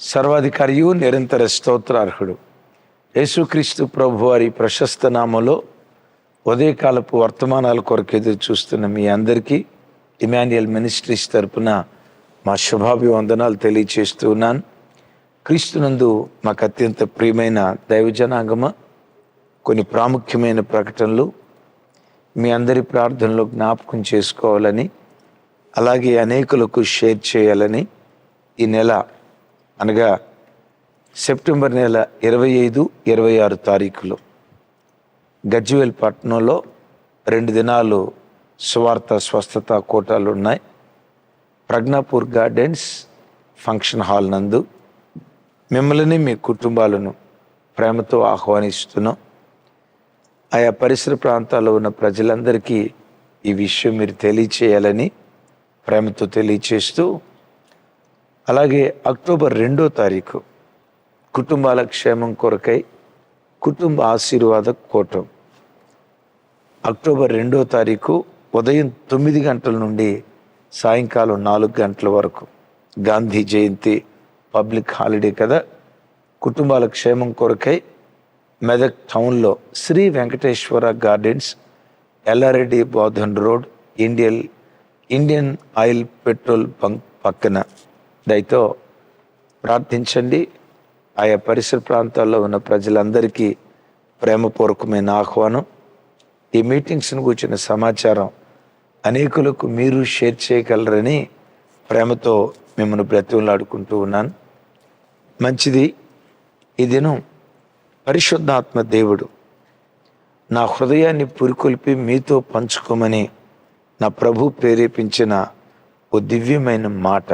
సర్వాధికారియు నిరంతర స్తోత్రార్హుడు. యేసుక్రీస్తు ప్రభు వారి ప్రశస్త నామలో ఉదయకాలపు వర్తమానాల కొరకు ఎదురు చూస్తున్న మీ అందరికీ ఇమాన్యుయల్ మినిస్ట్రీస్ తరపున మా శుభాభివందనాలు తెలియచేస్తూ ఉన్నాను. క్రీస్తునందు మాకు అత్యంత ప్రియమైన దైవజనాంగమ కొన్ని ప్రాముఖ్యమైన ప్రకటనలు మీ అందరి ప్రార్థనలో జ్ఞాపకం చేసుకోవాలని అలాగే అనేకులకు షేర్ చేయాలని ఈ నెల అనగా సెప్టెంబర్ నెల ఇరవై ఐదు ఇరవై ఆరు తారీఖులో గజ్వేల్ పట్టణంలో రెండు దినాలు స్వార్థ స్వస్థత కోటాలు ఉన్నాయి. ప్రజ్ఞాపూర్ గార్డెన్స్ ఫంక్షన్ హాల్ నందు మిమ్మల్ని మీ కుటుంబాలను ప్రేమతో ఆహ్వానిస్తున్నాం ఆయా పరిసర ప్రాంతాల్లో ఉన్న ప్రజలందరికీ ఈ విషయం మీరు తెలియచేయాలని ప్రేమతో తెలియచేస్తూ అలాగే అక్టోబర్ రెండో తారీఖు కుటుంబాల క్షేమం కొరకై కుటుంబ ఆశీర్వాద కూటం. అక్టోబర్ రెండో తారీఖు ఉదయం తొమ్మిది గంటల నుండి సాయంకాలం నాలుగు గంటల వరకు గాంధీ జయంతి పబ్లిక్ హాలిడే కదా. కుటుంబాల క్షేమం కొరకై మెదక్ టౌన్లో Shri Venkateshwara gardens Yellareddy Bodhan road Indian Indian oil petrol bunk పక్కన దయతో ప్రార్థించండి. ఆయా పరిసర ప్రాంతాల్లో ఉన్న ప్రజలందరికీ ప్రేమపూర్వకమైన ఆహ్వానం. ఈ మీటింగ్స్ను కూర్చున్న సమాచారం అనేకులకు మీరు షేర్ చేయగలరని ప్రేమతో మిమ్మల్ని బ్రతిమలాడుకుంటూ ఉన్నాను. మంచిది. ఈ దినం పరిశుద్ధాత్మ దేవుడు నా హృదయాన్ని పురికొల్పి మీతో పంచుకోమని నా ప్రభు ప్రేరేపించిన ఓ దివ్యమైన మాట.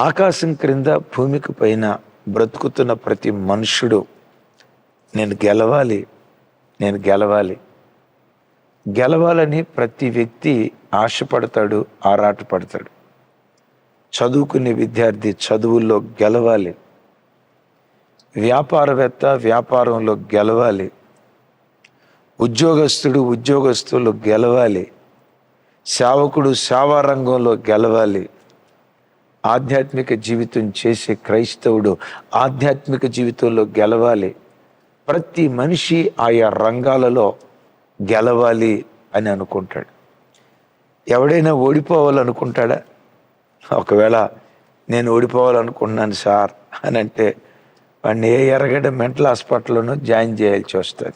ఆకాశం క్రింద భూమికి పైన బ్రతుకుతున్న ప్రతి మనుషుడు నేను గెలవాలి నేను గెలవాలి. గెలవాలని ప్రతి వ్యక్తి ఆశపడతాడు ఆరాటపడతాడు. చదువుకునే విద్యార్థి చదువుల్లో గెలవాలి. వ్యాపారవేత్త వ్యాపారంలో గెలవాలి. ఉద్యోగస్తుడు ఉద్యోగస్తులు గెలవాలి. సేవకుడు సేవా రంగంలో గెలవాలి. ఆధ్యాత్మిక జీవితం చేసే క్రైస్తవుడు ఆధ్యాత్మిక జీవితంలో గెలవాలి. ప్రతి మనిషి ఆయా రంగాలలో గెలవాలి అని అనుకుంటాడు. ఎవడైనా ఓడిపోవాలనుకుంటాడా? ఒకవేళ నేను ఓడిపోవాలనుకుంటున్నాను సార్ అని అంటే వాడిని ఏ ఎరగడ మెంటల్ హాస్పిటల్లోనూ జాయిన్ చేయాల్సి వస్తుంది.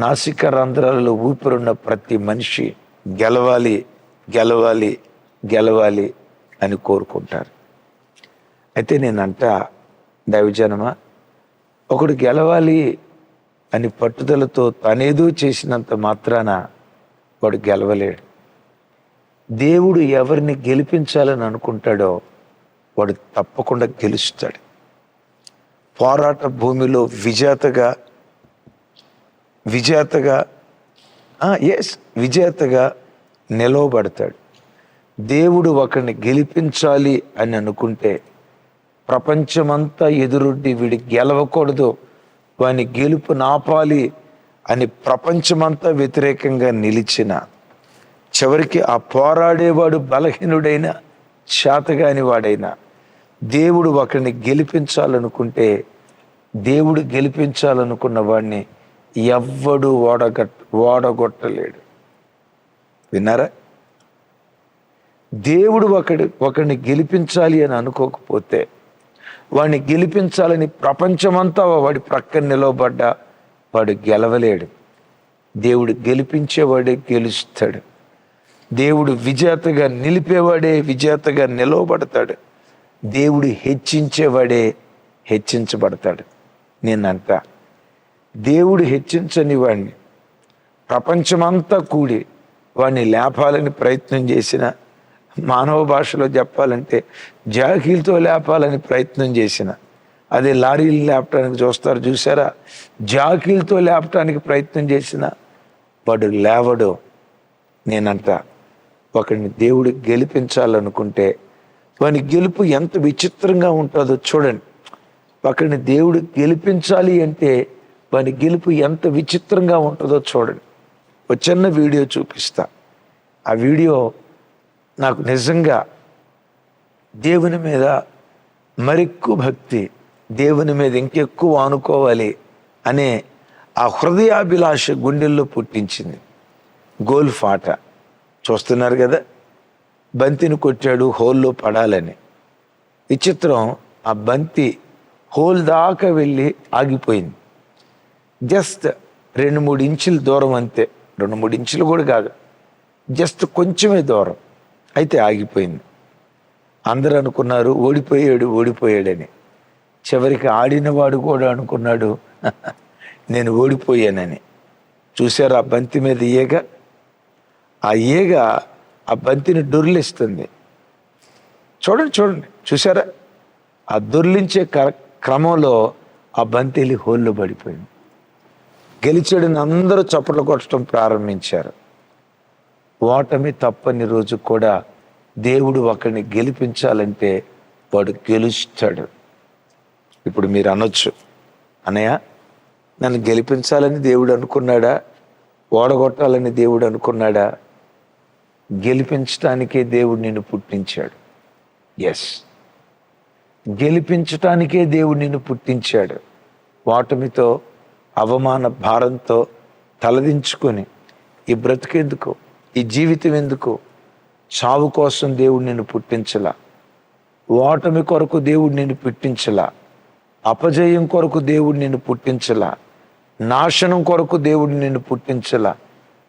నాసిక రంధ్రాలలో ఊపిరున్న ప్రతి మనిషి గెలవాలి గెలవాలి గెలవాలి అని కోరుకుంటారు. అయితే నేనంట దైవజనమా ఒకడు గెలవాలి అని పట్టుదలతో తనేదో చేసినంత మాత్రాన వాడు గెలవలేడు. దేవుడు ఎవరిని గెలిపించాలని అనుకుంటాడో వాడు తప్పకుండా గెలుస్తాడు. పోరాట భూమిలో విజేతగా విజేతగా ఎస్ విజేతగా నిలవబడతాడు. దేవుడు ఒకరిని గెలిపించాలి అని అనుకుంటే ప్రపంచమంతా ఎదురుడ్డి వీడి గెలవకూడదు వాని గెలుపు నాపాలి అని ప్రపంచమంతా వ్యతిరేకంగా నిలిచిన చివరికి ఆ పోరాడేవాడు బలహీనుడైన శాతగాని వాడైనా దేవుడు ఒకరిని గెలిపించాలనుకుంటే దేవుడు గెలిపించాలనుకున్న వాడిని ఎవ్వడు ఓడగట్ ఓడగొట్టలేడు. విన్నారా? దేవుడు ఒకడు ఒకరిని గెలిపించాలి అని అనుకోకపోతే వాడిని గెలిపించాలని ప్రపంచమంతా వాడి ప్రక్కన నిలవబడ్డా వాడు గెలవలేడు. దేవుడు గెలిపించేవాడే గెలుస్తాడు. దేవుడు విజేతగా నిలిపేవాడే విజేతగా నిలవబడతాడు. దేవుడు హెచ్చించేవాడే హెచ్చించబడతాడు. నేనంట దేవుడు హెచ్చించని వాడిని ప్రపంచమంతా కూడి వాడిని లేపాలని ప్రయత్నం చేసిన మానవ భాషలో చెప్పాలంటే జాకీలతో లేపాలని ప్రయత్నం చేసిన. అదే లారీలు లేపడానికి చూస్తారు చూసారా జాకీలతో లేపటానికి ప్రయత్నం చేసిన వాడు లేవడు. నేనంట ఒకడిని దేవుడు గెలిపించాలనుకుంటే వాని గెలుపు ఎంత విచిత్రంగా ఉంటుందో చూడండి. ఒకరిని దేవుడు గెలిపించాలి అంటే వాని గెలుపు ఎంత విచిత్రంగా ఉంటుందో చూడండి. ఒక చిన్న వీడియో చూపిస్తా. ఆ వీడియో నాకు నిజంగా దేవుని మీద మరెక్కువ భక్తి దేవుని మీద ఇంకెక్కువ ఆనుకోవాలి అనే ఆ హృదయాభిలాష గుండెల్లో పుట్టించింది. గోల్ఫ్ ఆట. చూస్తున్నారు కదా? బంతిని కొట్టాడు హోల్లో పడాలని. విచిత్రం ఆ బంతి హోల్ దాకా వెళ్ళి ఆగిపోయింది. జస్ట్ రెండు మూడు ఇంచుల దూరం అంతే. రెండు మూడు ఇంచులు కూడా కాదు. జస్ట్ కొంచెమే దూరం. అయితే ఆగిపోయింది. అందరూ అనుకున్నారు ఓడిపోయాడు ఓడిపోయాడని. చివరికి ఆడినవాడు కూడా అనుకున్నాడు నేను ఓడిపోయానని. చూశారు ఆ బంతి మీద ఈగ? ఆ ఈగ ఆ బంతిని డొర్లిస్తుంది చూడండి చూడండి చూసారా ఆ దొర్లించే క్రమంలో ఆ బంతి వెళ్ళి హోల్లో పడిపోయింది. గెలిచాడని అందరూ చప్పట్లు కొట్టడం ప్రారంభించారు. ఓటమి తప్పని రోజు కూడా దేవుడు ఒకరిని గెలిపించాలంటే వాడు గెలుస్తాడు. ఇప్పుడు మీరు అనొచ్చు అనయ్య నన్ను గెలిపించాలని దేవుడు అనుకున్నాడా? ఓడగొట్టాలని దేవుడు అనుకున్నాడా? గెలిపించటానికే దేవుడు నిన్ను పుట్టించాడు. ఎస్ గెలిపించటానికే దేవుడు నిన్ను పుట్టించాడు. ఓటమితో అవమాన భారంతో తలదించుకొని ఈ బ్రతికెందుకు? ఈ జీవితం ఎందుకు? చావు కోసం దేవుడు నిన్ను పుట్టించలా. ఓటమి కొరకు దేవుడు నిన్ను పుట్టించలా. అపజయం కొరకు దేవుడు నిన్ను పుట్టించలా. నాశనం కొరకు దేవుడు నిన్ను పుట్టించలా.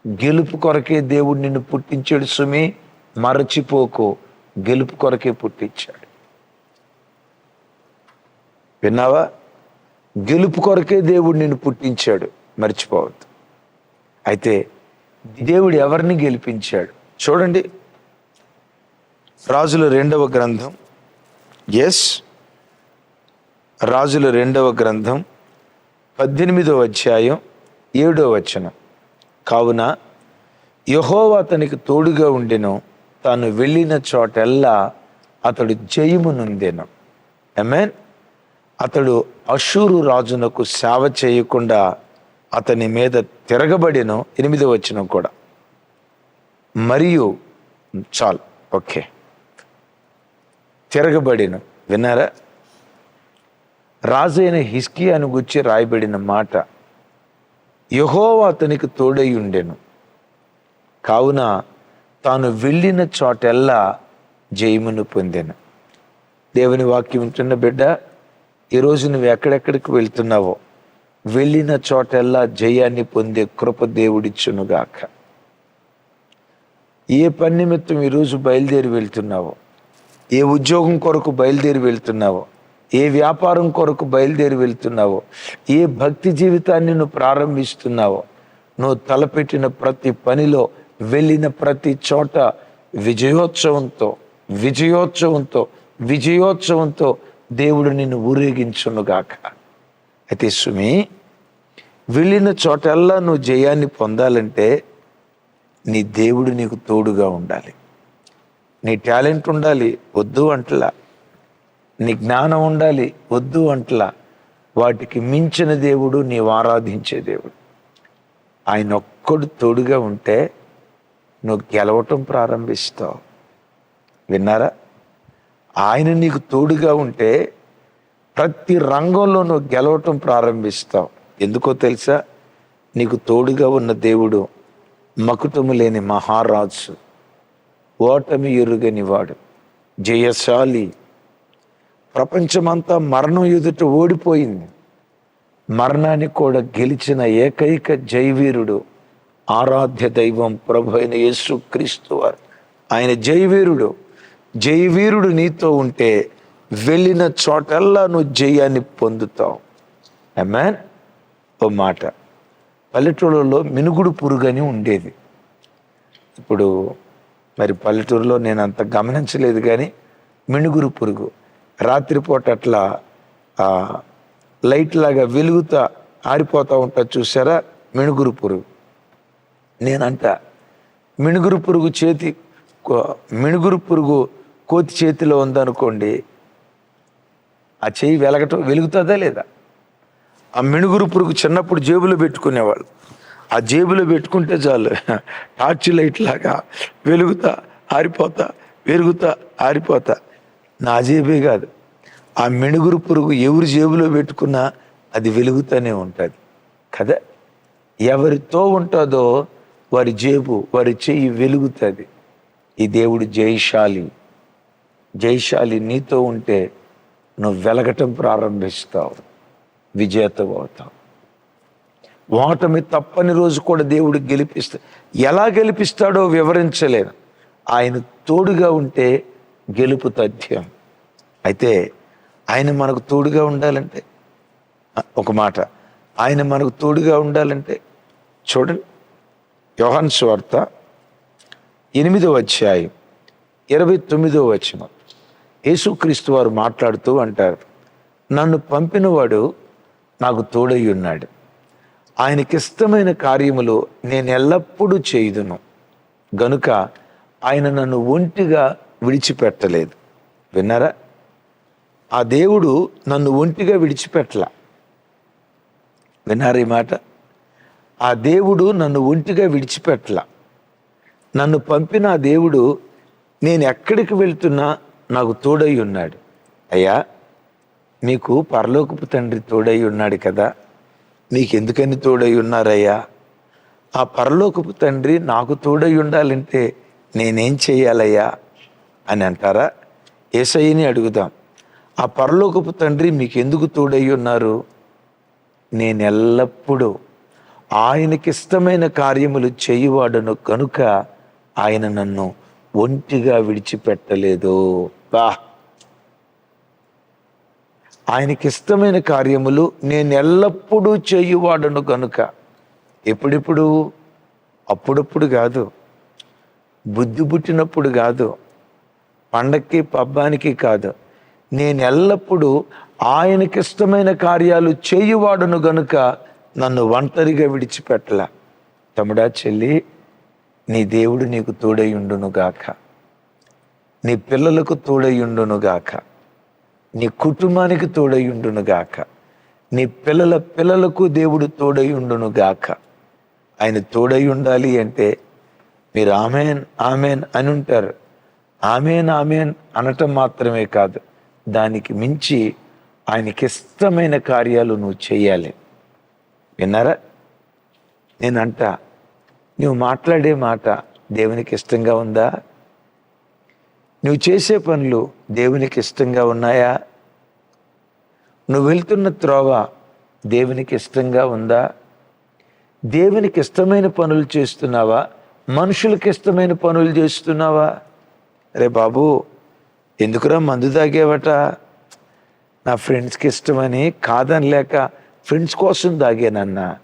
గెలుపు కొరకే దేవుడు నిన్ను పుట్టించాడు సుమి. మరచిపోకు. గెలుపు కొరకే పుట్టించాడు. విన్నావా? గెలుపు కొరకే దేవుడు నిన్ను పుట్టించాడు. మర్చిపోవద్దు. అయితే దేవుడు ఎవరిని గెలిపించాడు? చూడండి. రాజుల రెండవ గ్రంథం. ఎస్ రాజుల రెండవ గ్రంథం. పద్దెనిమిదవ అధ్యాయం. ఏడవ వచనం. కావున యహోవా అతనికి తోడుగా ఉండెను. తాను వెళ్ళిన చోటెల్లా అతడు జయము ఎమెన్ అతడు అషూరు రాజునకు సేవ చేయకుండా అతని మీద తిరగబడిను. ఎనిమిది వచ్చిన కూడా. మరియు చాలు. ఓకే. తిరగబడిను. విన్నారా? రాజైన హిస్కియాను గుచ్చి రాయబడిన మాట యహోవా అతనికి తోడై ఉండెను. కావున తాను వెళ్ళిన చోటెల్లా జయమును పొందాను. దేవుని వాక్యం ఉంటున్న బిడ్డ ఈరోజు నువ్వు ఎక్కడెక్కడికి వెళ్తున్నావో వెళ్ళిన చోటెల్లా జయాన్ని పొందే కృప దేవుడిచ్చునుగాక. ఏ పని నిమిత్తం ఈరోజు బయలుదేరి వెళ్తున్నావో? ఏ ఉద్యోగం కొరకు బయలుదేరి వెళ్తున్నావో? ఏ వ్యాపారం కొరకు బయలుదేరి వెళ్తున్నావో? ఏ భక్తి జీవితాన్ని నువ్వు ప్రారంభిస్తున్నావో? నువ్వు తలపెట్టిన ప్రతి పనిలో వెళ్ళిన ప్రతి చోట విజయోత్సవంతో విజయోత్సవంతో విజయోత్సవంతో దేవుడు నిన్ను ఊరేగించునుగాక. అయితే సుమి వెళ్ళిన చోటల్లా నువ్వు జయాన్ని పొందాలంటే నీ దేవుడు నీకు తోడుగా ఉండాలి. నీ టాలెంట్ ఉండాలి వద్దు అంటలా. నీ జ్ఞానం ఉండాలి వద్దు అంటలా. వాటికి మించిన దేవుడు నీవు ఆరాధించే దేవుడు. ఆయన ఒక్కడు తోడుగా ఉంటే నువ్వు గెలవటం ప్రారంభిస్తావు. విన్నారా? ఆయన నీకు తోడుగా ఉంటే ప్రతి రంగంలో నువ్వు గెలవటం ప్రారంభిస్తావు ఎందుకో తెలుసా? నీకు తోడుగా ఉన్న దేవుడు మకుటము లేని మహారాజు. ఓటమి ఎరుగని వాడు. జయశాలి. ప్రపంచమంతా మరణం ఎదుట ఓడిపోయింది. మరణాన్ని కూడా గెలిచిన ఏకైక జైవీరుడు ఆరాధ్య దైవం ప్రభు అయిన యేసు క్రీస్తు వారు. ఆయన జైవీరుడు జైవీరుడు నీతో ఉంటే వెళ్ళిన చోటల్లా నువ్వు జయాన్ని పొందుతావు. మ్యాన్ ఓ మాట. పల్లెటూళ్ళలో మినుగుడు పురుగని ఉండేది. ఇప్పుడు మరి పల్లెటూరులో నేను అంత గమనించలేదు కానీ మినుగురు పురుగు. రాత్రిపూట అట్లా లైట్ లాగా వెలుగుతా ఆరిపోతూ ఉంటా చూసారా మినుగురు పురుగు. నేనంట మినుగురు పురుగు చేతి కో- మినుగురు పురుగు కోతి చేతిలో ఉందనుకోండి ఆ చెయ్యి వెలగటం వెలుగుతుందా లేదా? ఆ మినుగురు పురుగు చిన్నప్పుడు జేబులో పెట్టుకునేవాళ్ళు. ఆ జేబులో పెట్టుకుంటే చాలు. టార్చ్ లైట్ లాగా వెలుగుతా ఆరిపోతా వెలుగుతా ఆరిపోతా. నా జేబే కాదు. ఆ మెణుగురు పురుగు ఎవరి జేబులో పెట్టుకున్నా అది వెలుగుతూనే ఉంటుంది. కదా? ఎవరితో ఉంటుందో వారి జేబు వారి చెయ్యి వెలుగుతుంది. ఈ దేవుడు జయశాలి. జయశాలి నీతో ఉంటే నువ్వు వెలగటం ప్రారంభిస్తావు. విజేత అవుతావు. ఓటమి తప్పని రోజు కూడా దేవుడు గెలిపిస్తా ఎలా గెలిపిస్తాడో వివరించలేను. ఆయన తోడుగా ఉంటే గెలుపు తథ్యం. అయితే ఆయన మనకు తోడుగా ఉండాలంటే ఒక మాట. ఆయన మనకు తోడుగా ఉండాలంటే చూడండి. యోహన్స్ స్వార్త ఎనిమిదో అధ్యాయం ఇరవై తొమ్మిదో వచనం. యేసుక్రీస్తు వారు మాట్లాడుతూ అంటారు నన్ను పంపినవాడు నాకు తోడై ఉన్నాడు ఆయనకిష్టమైన కార్యములు నేను ఎల్లప్పుడూ చేయుదును. గనుక ఆయన నన్ను ఒంటిగా విడిచిపెట్టలేదు. విన్నారా? ఆ దేవుడు నన్ను ఒంటిగా విడిచిపెట్టల. విన్నారా ఈ మాట? ఆ దేవుడు నన్ను ఒంటిగా విడిచిపెట్టల. నన్ను పంపిన ఆ దేవుడు నేను ఎక్కడికి వెళ్తున్నా నాకు తోడై ఉన్నాడు. అయ్యా మీకు పరలోకపు తండ్రి తోడై ఉన్నాడు కదా. మీకు ఎందుకని తోడై ఉన్నారయ్యా? ఆ పరలోకపు తండ్రి నాకు తోడై ఉండాలంటే నేనేం చేయాలయ్యా? అని అంటారా? ఏసయ్యని అడుగుదాం. ఆ పరలోకపు తండ్రి మీకు ఎందుకు తోడై ఉన్నారు? నేను ఎల్లప్పుడూ ఆయనకిష్టమైన కార్యములు చేయువాడను కనుక ఆయన నన్ను ఒంటిగా విడిచిపెట్టలేదు? బా. ఆయనకిష్టమైన కార్యములు నేను ఎల్లప్పుడూ చేయువాడను కనుక ఎప్పుడెప్పుడు? అప్పుడప్పుడు కాదు. బుద్ధి పుట్టినప్పుడు కాదు. పండక్కి పబ్బానికి కాదు. నేను ఎల్లప్పుడూ ఆయనకిష్టమైన కార్యాలు చేయువాడను గనుక నన్ను ఒంటరిగా విడిచిపెట్టల. తమ్ముడా చెల్లి నీ దేవుడు నీకు తోడయుండునుగాక నీ పిల్లలకు తోడయుండునుగాక నీ కుటుంబానికి తోడయుండునుగాక నీ పిల్లల పిల్లలకు దేవుడు తోడయుండునుగాక ఆయన తోడై ఉండాలి అంటే మీరు ఆమెన్ ఆమెన్ అని ఉంటారు. ఆమెన్ ఆమెన్ అనటం మాత్రమే కాదు. దానికి మించి ఆయనకి ఇష్టమైన కార్యాలు నువ్వు చేయాలి. విన్నారా? నేను అంట నువ్వు మాట్లాడే మాట దేవునికి ఇష్టంగా ఉందా? నువ్వు చేసే పనులు దేవునికి ఇష్టంగా ఉన్నాయా? నువ్వు వెళ్తున్న త్రోవ దేవునికి ఇష్టంగా ఉందా? దేవునికి ఇష్టమైన పనులు చేస్తున్నావా? మనుషులకి ఇష్టమైన పనులు చేస్తున్నావా? రే బాబు ఎందుకురా మందు తాగేవట? నా ఫ్రెండ్స్కి ఇష్టమని కాదని లేక ఫ్రెండ్స్ కోసం తాగానన్నా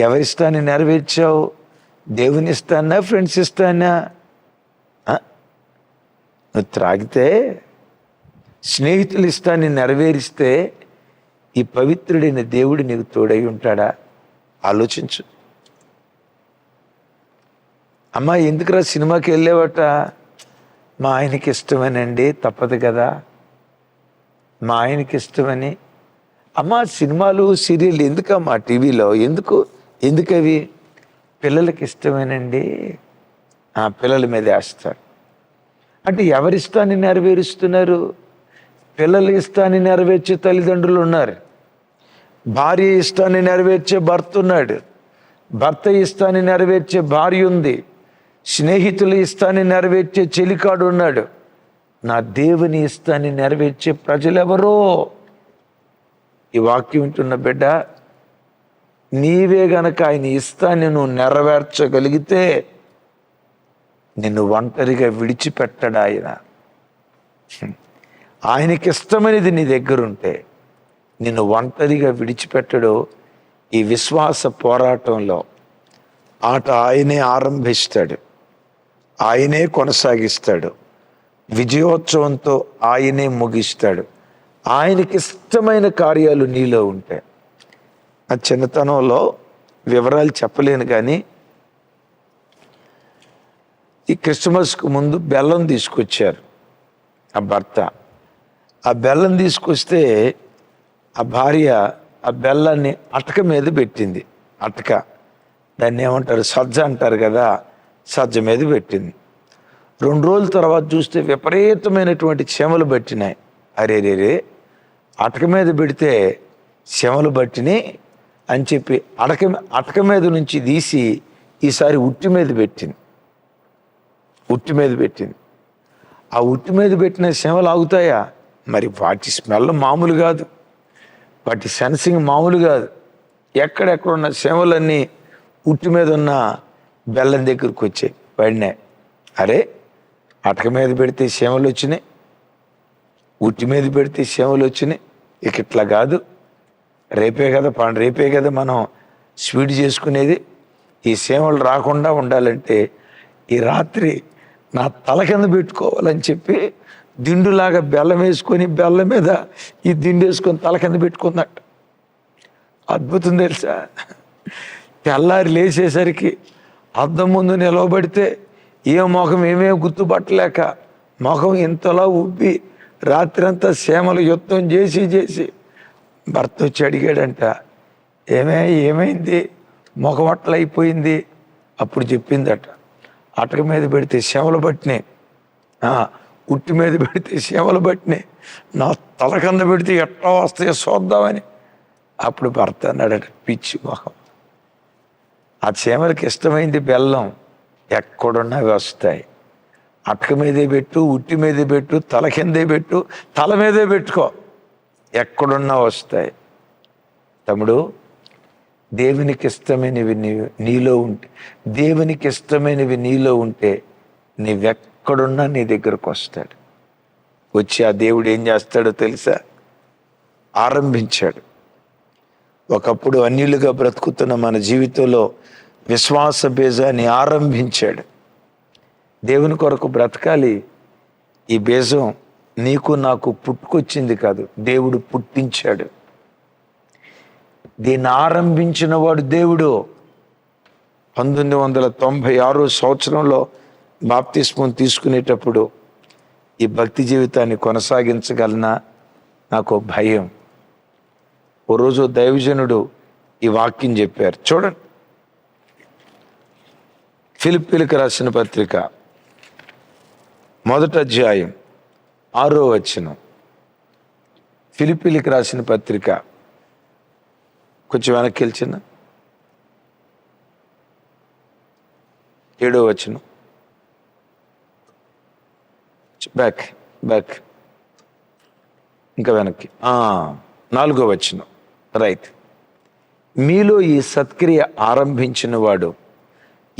ఎవరిష్టాన్ని నెరవేర్చావు? దేవుని ఇస్తానా ఫ్రెండ్స్ ఇస్తానా? నువ్వు త్రాగితే స్నేహితులు ఇష్టాన్ని నెరవేరిస్తే ఈ పవిత్రుడైన దేవుడు నీకు తోడై ఉంటాడా? ఆలోచించు. అమ్మా ఎందుకురా సినిమాకి వెళ్ళేవట? మా ఆయనకి ఇష్టమేనండి తప్పదు కదా. మా ఆయనకి ఇష్టమని. అమ్మా సినిమాలు సీరియల్ ఎందుకమ్మా టీవీలో? ఎందుకు? ఎందుకవి? పిల్లలకి ఇష్టమేనండి ఆ పిల్లల మీద వేస్తారు అంటే ఎవరి ఇష్టాన్ని నెరవేరుస్తున్నారు? పిల్లల ఇష్టాన్ని నెరవేర్చే తల్లిదండ్రులు ఉన్నారు. భార్య ఇష్టాన్ని నెరవేర్చే భర్త ఉన్నాడు. భర్త ఇష్టాన్ని నెరవేర్చే భార్య ఉంది. స్నేహితుల ఇష్టాన్ని నెరవేర్చే చెలికాడు ఉన్నాడు. నా దేవుని ఇష్టాన్ని నెరవేర్చే ప్రజలెవరో? ఈ వాక్యం వింటున్న బిడ్డ నీవే గనక ఆయన ఇష్టాన్ని నువ్వు నెరవేర్చగలిగితే నిన్ను ఒంటరిగా విడిచిపెట్టడు ఆయన. ఆయనకి ఇష్టమైనది నీ దగ్గరుంటే నిన్ను ఒంటరిగా విడిచిపెట్టడు ఈ విశ్వాస పోరాటంలో. ఆట ఆయనే ఆరంభిస్తాడు. ఆయనే కొనసాగిస్తాడు. విజయోత్సవంతో ఆయనే ముగిస్తాడు. ఆయనకి ఇష్టమైన కార్యాలు నీలో ఉంటాయి. ఆ చిన్నతనంలో వివరాలు చెప్పలేను కానీ ఈ క్రిస్మస్కు ముందు బెల్లం తీసుకొచ్చారు ఆ భర్త. ఆ బెల్లం తీసుకొస్తే ఆ భార్య ఆ బెల్లాన్ని అటక మీద పెట్టింది. అటక. దాన్ని ఏమంటారు? సజ్జ అంటారు కదా? సజ్జ మీద పెట్టింది. రెండు రోజుల తర్వాత చూస్తే విపరీతమైనటువంటి చెమలు పట్టినాయి. అరే రే రే అటక మీద పెడితే శమలు బట్టిని అని చెప్పి అటక అటక మీద నుంచి తీసి ఈసారి ఉట్టి మీద పెట్టింది. ఉట్టి మీద పెట్టింది. ఆ ఉట్టి మీద పెట్టిన శమలు ఆగుతాయా? మరి వాటి స్మెల్ మామూలు కాదు. వాటి సెన్సింగ్ మామూలు కాదు. ఎక్కడెక్కడ ఉన్న శమలన్నీ ఉట్టి మీద ఉన్న బెల్లం దగ్గరికి వచ్చాయి పడినాయి. అరే అటక మీద పెడితే శమలు వచ్చినాయి ఉట్టి మీద పెడితే శమలు వచ్చినాయి. ఇక ఇట్లా కాదు. రేపే కదా పండు రేపే కదా మనం స్వీట్ చేసుకునేది. ఈ సేవలు రాకుండా ఉండాలంటే ఈ రాత్రి నా తల కింద పెట్టుకోవాలని చెప్పి దిండులాగా బెల్లం వేసుకొని బెల్లం మీద ఈ దిండు వేసుకొని తల కింద పెట్టుకుందట అద్భుతం తెలుసా? తెల్లారి లేచేసరికి అద్దం ముందు నిలవబడితే ఏ ముఖం ఏమేమి గుర్తుపట్టలేక ముఖం ఇంతలా ఉబ్బి రాత్రంతా సేమలు యుద్ధం చేసి చేసి భర్త వచ్చి అడిగాడంట ఏమే ఏమైంది? ముఖం అయిపోయింది? అప్పుడు చెప్పిందట అటక మీద పెడితే సేవలు పట్టినాయి ఉట్టి మీద పెడితే సేవలు పట్టినాయి నా తల కింద పెడితే ఎట్లా వస్తాయో చూద్దామని. అప్పుడు భర్త అన్నాడట పిచ్చి మొహం. ఆ చీమలకి ఇష్టమైంది బెల్లం ఎక్కడున్నా అవి వస్తాయి. అటక మీదే పెట్టు ఉట్టి మీదే పెట్టు తల కిందే పెట్టు తల మీదే పెట్టుకో. ఎక్కడున్నా వస్తాయి. తమ్ముడు దేవునికి ఇష్టమైనవి నీ నీలో ఉంటే దేవునికి ఇష్టమైనవి నీలో ఉంటే నీవెక్కడున్నా నీ దగ్గరకు వస్తాడు. వచ్చి ఆ దేవుడు ఏం చేస్తాడో తెలుసా? ఆరంభించాడు. ఒకప్పుడు అన్యులుగా బ్రతుకుతున్న మన జీవితంలో విశ్వాస బీజాన్ని ఆరంభించాడు. దేవుని కొరకు బ్రతకాలి. ఈ బీజం నీకు నాకు పుట్టుకొచ్చింది కాదు దేవుడు పుట్టించాడు. దీన్ని ఆరంభించిన వాడు దేవుడు. పంతొమ్మిది వందల తొంభై ఆరో సంవత్సరంలో బాప్తిస్మం తీసుకునేటప్పుడు ఈ భక్తి జీవితాన్ని కొనసాగించగలనా? నాకు భయం. ఓ రోజు దైవజనుడు ఈ వాక్యం చెప్పారు. చూడండి. ఫిలిప్పీలకు రాసిన పత్రిక మొదట అధ్యాయం. ఆరో వచనం. ఫిలిపిలికి రాసిన పత్రిక. కొంచెం వెనక్కి వెళ్ళిన ఏడో వచనం. బ్యాక్ బ్యాక్ ఇంకా వెనక్కి. నాలుగో వచనం. రైట్ మీలో ఈ సత్క్రియ ఆరంభించిన వాడు.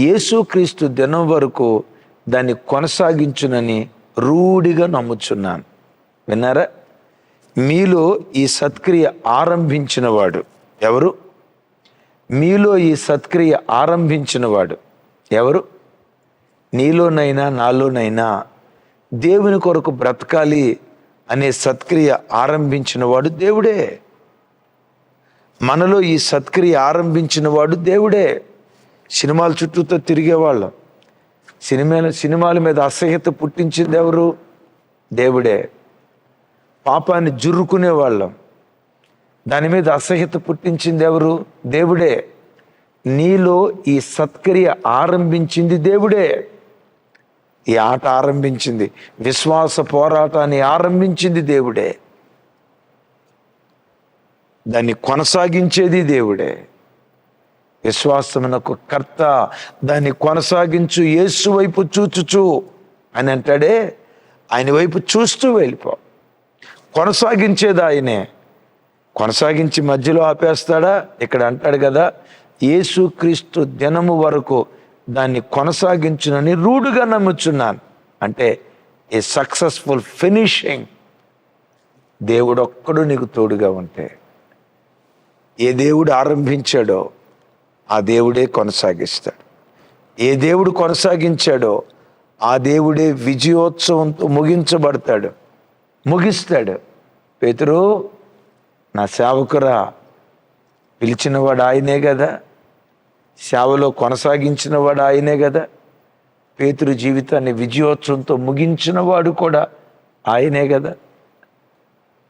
యేసుక్రీస్తు దినం వరకు దాన్ని కొనసాగించునని రూఢిగా నమ్ముచున్నాను. విన్నారా? మీలో ఈ సత్క్రియ ఆరంభించినవాడు ఎవరు? మీలో ఈ సత్క్రియ ఆరంభించినవాడు ఎవరు? నీలోనైనా నాలోనైనా దేవుని కొరకు బ్రతకాలి అనే సత్క్రియ ఆరంభించిన వాడు దేవుడే. మనలో ఈ సత్క్రియ ఆరంభించిన వాడు దేవుడే. సినిమాల చుట్టూతో తిరిగేవాళ్ళం. సినిమాల సినిమాల మీద అసహ్యత పుట్టించింది ఎవరు? దేవుడే. పాపాన్ని జుర్రుకునేవాళ్ళం దాని మీద అసహ్యత పుట్టించింది ఎవరు? దేవుడే. నీలో ఈ సత్క్రియ ఆరంభించింది దేవుడే. ఈ ఆట ఆరంభించింది. విశ్వాస పోరాటాన్ని ఆరంభించింది దేవుడే. దాన్ని కొనసాగించేది దేవుడే. విశ్వాసమునకు కర్త దాన్ని కొనసాగించు యేసు వైపు చూచుచు అని అంటాడే ఆయన వైపు చూస్తూ వెళ్ళిపో. కొనసాగించేది ఆయనే. కొనసాగించి మధ్యలో ఆపేస్తాడా? ఇక్కడ అంటాడు కదా యేసుక్రీస్తు దినము వరకు దాన్ని కొనసాగించునని రూఢుగా నమ్ముచున్నాను. అంటే ఏ సక్సెస్ఫుల్ ఫినిషింగ్ దేవుడొక్కడు నీకు తోడుగా ఉంటే. ఏ దేవుడు ఆరంభించాడో ఆ దేవుడే కొనసాగిస్తాడు. ఏ దేవుడు కొనసాగించాడో ఆ దేవుడే విజయోత్సవంతో ముగించబడతాడు ముగిస్తాడు. పేతురు నా సేవకురా పిలిచినవాడు ఆయనే కదా సేవలో కొనసాగించినవాడు ఆయనే కదా పేతురు జీవితాన్ని విజయోత్సవంతో ముగించినవాడు కూడా ఆయనే కదా.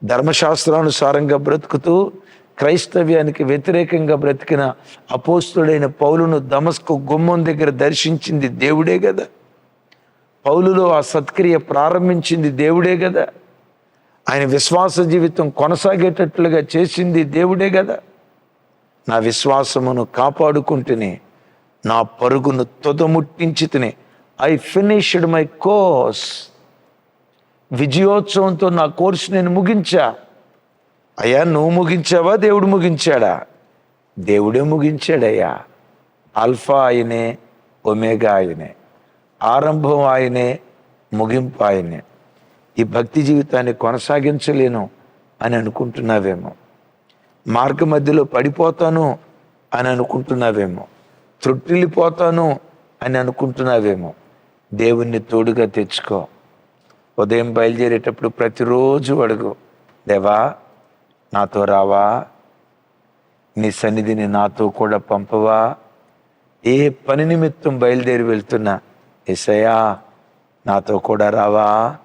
ధర్మశాస్త్రానుసారంగా బ్రతుకుతూ క్రైస్తవ్యానికి వ్యతిరేకంగా బ్రతికిన అపోస్తుడైన పౌలును దమస్కు గుమ్మం దగ్గర దర్శించింది దేవుడే కదా. పౌలులో ఆ సత్క్రియ ప్రారంభించింది దేవుడే కదా. ఆయన విశ్వాస జీవితం కొనసాగేటట్లుగా చేసింది దేవుడే కదా. నా విశ్వాసమును కాపాడుకుంటేనే నా పరుగును తొదముట్టించి తినే. ఐ ఫినిష్డ్ మై కోర్స్ విజయోత్సవంతో నా కోర్సు నేను ముగించా. అయ్యా నువ్వు ముగించావా? దేవుడు ముగించాడా? దేవుడే ముగించాడయ్యా. ఆల్ఫా ఆయనే ఒమేగా ఆయనే. ఆరంభం ఆయనే ముగింపు ఆయనే. ఈ భక్తి జీవితాన్ని కొనసాగించలేను అని అనుకుంటున్నావేమో. మార్గ మధ్యలో పడిపోతాను అని అనుకుంటున్నావేమో. త్రుట్టిల్లిపోతాను అని అనుకుంటున్నావేమో. దేవుణ్ణి తోడుగా తెచ్చుకో. ఉదయం బయలుదేరేటప్పుడు ప్రతిరోజు అడుగు. దేవా నాతో రావా. నీ సన్నిధిని నాతో కూడా పంపవా. ఏ పని నిమిత్తం బయలుదేరి వెళ్తున్నా ఎసయా నాతో కూడా రావా.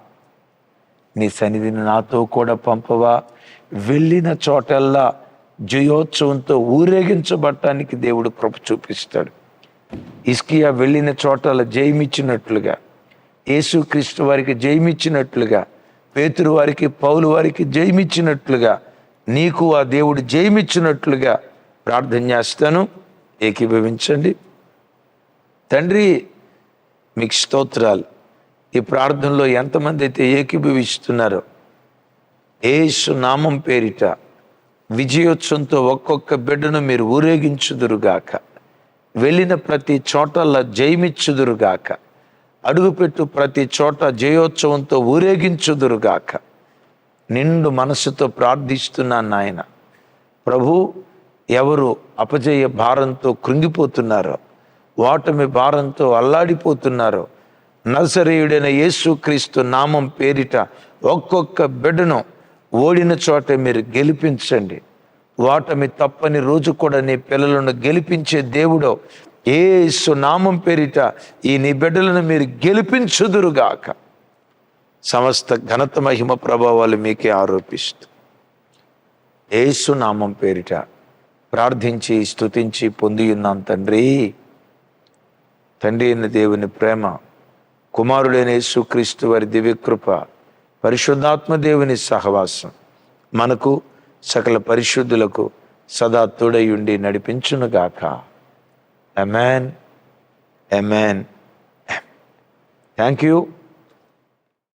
నీ సన్నిధిని నాతో కూడా పంపవా. వెళ్ళిన చోటల్లా జయోత్సవంతో ఊరేగించబట్టానికి దేవుడు కృప చూపిస్తాడు. ఇస్కియా వెళ్ళిన చోటల జయమిచ్చినట్లుగా యేసుక్రీస్తు వారికి జయమిచ్చినట్లుగా పేతురు వారికి పౌలు వారికి జయమిచ్చినట్లుగా నీకు ఆ దేవుడు జయమిచ్చినట్లుగా ప్రార్థన చేస్తాను ఏకీభవించండి. తండ్రి మీకు స్తోత్రాలు. ఈ ప్రార్థనలో ఎంతమంది అయితే ఏకీభవిస్తున్నారో ఏసు నామం పేరిట విజయోత్సవంతో ఒక్కొక్క బిడ్డను మీరు ఊరేగించుదురుగాక. వెళ్ళిన ప్రతి చోటల్లా జయమిచ్చుదురుగాక. అడుగుపెట్టు ప్రతి చోట జయోత్సవంతో ఊరేగించుదురుగాక. నిండు మనసుతో ప్రార్థిస్తున్నాను నాయన. ప్రభు ఎవరు అపజయ భారంతో కృంగిపోతున్నారో ఓటమి భారంతో అల్లాడిపోతున్నారో నర్సరేయుడైన యేసుక్రీస్తు నామం పేరిట ఒక్కొక్క బిడ్డను ఓడిన చోట మీరు గెలిపించండి. ఓటమి తప్పని రోజు కూడా నీ పిల్లలను గెలిపించే దేవుడో ఏసు నామం పేరిట ఈ నీ బిడ్డలను మీరు గెలిపించుదురుగాక. సమస్త ఘనత మహిమ ప్రభావాలు మీకే ఆరోపిస్తూ. ఏసు నామం పేరిట ప్రార్థించి స్తుతించి పొంది ఉన్నాం తండ్రి. తండ్రి అయిన దేవుని ప్రేమ కుమారుడైన యేసుక్రీస్తు వారి దివ్యకృప పరిశుద్ధాత్మ దేవుని సహవాసం మనకు సకల పరిశుద్ధులకు సదా తోడయుండి నడిపించునుగాక. Amen amen thank you